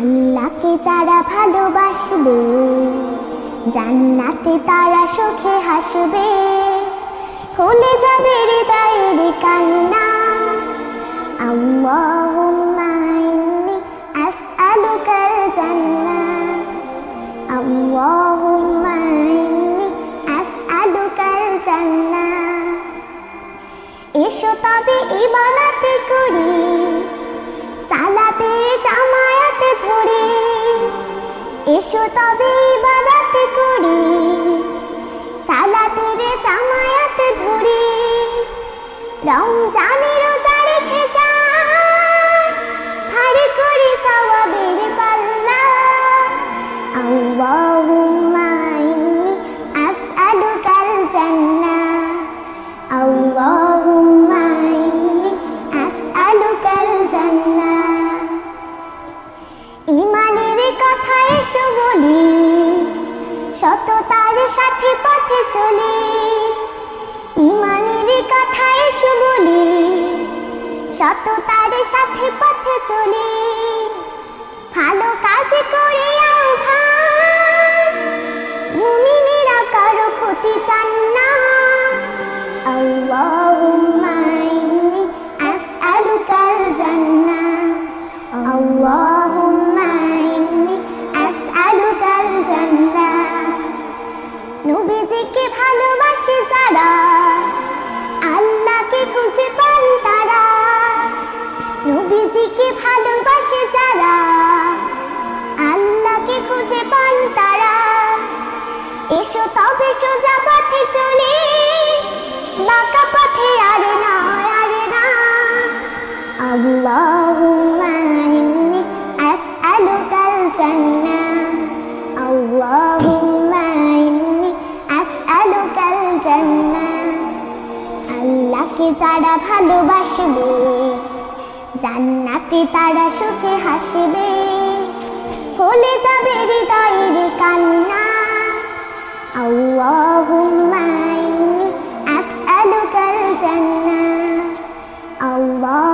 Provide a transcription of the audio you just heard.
আল্লাহকে যারা ভালোবাসবে, জান্নাতে তারা সুখে হাসবে। খুলে যাবে হৃদয়ের কান্না। আল্লাহুম্মা ইন্নী আসআলুকাল জান্নাহ আল্লাহুম্মা ইন্নী আসআলুকাল জান্নাহ এসো তবে ইবাদত করি। সালাতের জামায়াতে ধরে। এসো তবে ইবাদত করি। সালাতের জামায়াতে ধরে। রমজানের রোজা এসো বলি, সততার সাথে পথে চলি। ইমানের কথা এসো বলি, সততার সাথে পথে চলি। ভালো নবীজিকে ভালোবাসে যারা, আল্লাহকে খুঁজে পান তারা। নবীজিকে ভালোবাসে যারা, আল্লাহকে খুঁজে পান তারা। এসো তবে সোজা পথে চলে, বাঁকা পথে আর না আর না। আল্লাহুম্মা ইন্নী আসআলুকাল জান্নাহ। তাকে যারা ভালোবাসবে, জান্নাতে তারা সুখে হাসবে। ফলে যাবে হৃদয়ের কান্না। আল্লাহুম্মা কাল জান্নাহ। আল্লাহ